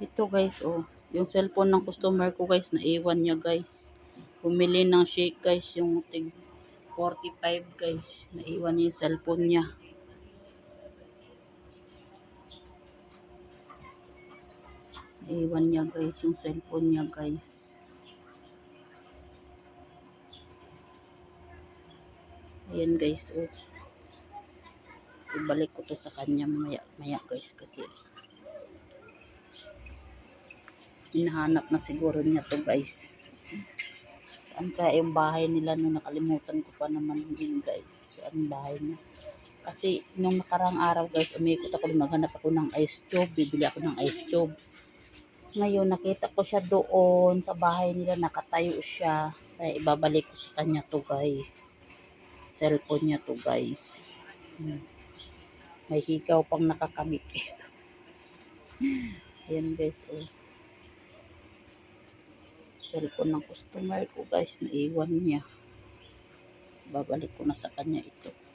Ito guys, oh. Yung cellphone ng customer ko guys, naiwan niya guys. Bumili ng shake guys, yung tig 45 guys. Naiwan niya yung cellphone niya. Naiwan niya guys, yung cellphone niya guys. Ayan guys, oh. Ibalik ko to sa kanya maya, maya guys kasi hinahanap na siguro niya to guys. Saan kaya yung bahay nila nung nakalimutan ko pa naman din guys. Saan bahay niya? Kasi nung nakarang araw guys, umikot ako, naghanap ako ng ice cube. Bibili ako ng ice cube. Ngayon, nakita ko siya doon sa bahay nila, nakatayo siya. Kaya ibabalik ko sa kanya to guys. Cellphone niya to guys. Hmm. May higaw pang nakakamit guys. Ayan guys, oh cellphone ng customer ko guys naiwan niya. Babalik ko na sa kanya ito